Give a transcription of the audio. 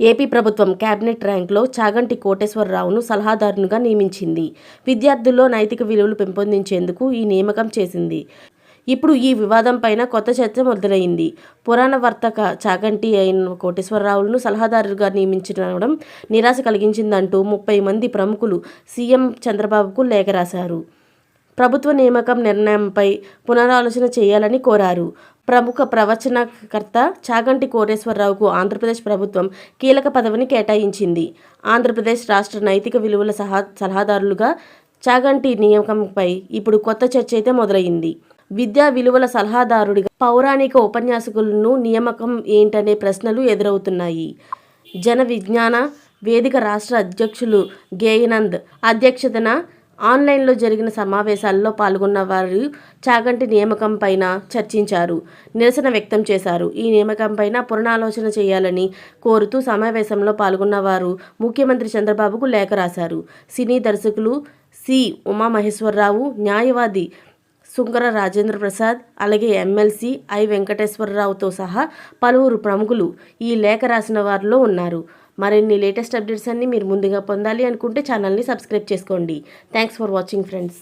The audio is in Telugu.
ఏపీ ప్రభుత్వం కేబినెట్ ర్యాంక్లో చాగంటి కోటేశ్వరరావును సలహాదారునిగా నియమించింది. విద్యార్థుల్లో నైతిక విలువలు పెంపొందించేందుకు ఈ నియామకం చేసింది. ఇప్పుడు ఈ వివాదం పైన కొత్త చర్చ మొదలైంది. పురాణ వర్తక చాగంటి అయిన కోటేశ్వరరావులను సలహాదారుగా నియమించడం నిరాశ కలిగించిందంటూ ముప్పై మంది ప్రముఖులు సీఎం చంద్రబాబుకు లేఖ రాశారు. ప్రభుత్వ నియామకం నిర్ణయంపై పునరాలోచన చేయాలని కోరారు. ప్రముఖ ప్రవచనకర్త చాగంటి కోటేశ్వరరావుకు ఆంధ్రప్రదేశ్ ప్రభుత్వం కీలక పదవిని కేటాయించింది. ఆంధ్రప్రదేశ్ రాష్ట్ర నైతిక విలువల సహా సలహాదారులుగా చాగంటి నియామకంపై ఇప్పుడు కొత్త చర్చ అయితే మొదలైంది. విద్యా విలువల సలహాదారుడిగా పౌరాణిక ఉపన్యాసకులను నియామకం ఏంటనే ప్రశ్నలు ఎదురవుతున్నాయి. జన విజ్ఞాన వేదిక రాష్ట్ర అధ్యక్షులు గేయనంద్ అధ్యక్షతన ఆన్లైన్లో జరిగిన సమావేశాల్లో పాల్గొన్న వారు చాగంటి నియామకం పైన చర్చించారు. నిరసన వ్యక్తం చేశారు. ఈ నియామకం పైన పునరాలోచన చేయాలని కోరుతూ సమావేశంలో పాల్గొన్న వారు ముఖ్యమంత్రి చంద్రబాబుకు లేఖ రాశారు. సినీ దర్శకులు సి. ఉమామహేశ్వరరావు న్యాయవాది సుంకర రాజేంద్ర ప్రసాద్ అలాగే ఎమ్మెల్సీ ఐ. వెంకటేశ్వరరావుతో సహా పలువురు ప్రముఖులు ఈ లేఖ రాసిన వారిలో ఉన్నారు. మరిన్ని లేటెస్ట్ అప్డేట్స్ అన్ని మీరు ముందుగా పొందాలి అనుకుంటే ఛానల్ని సబ్స్క్రైబ్ చేసుకోండి. Thanks for watching friends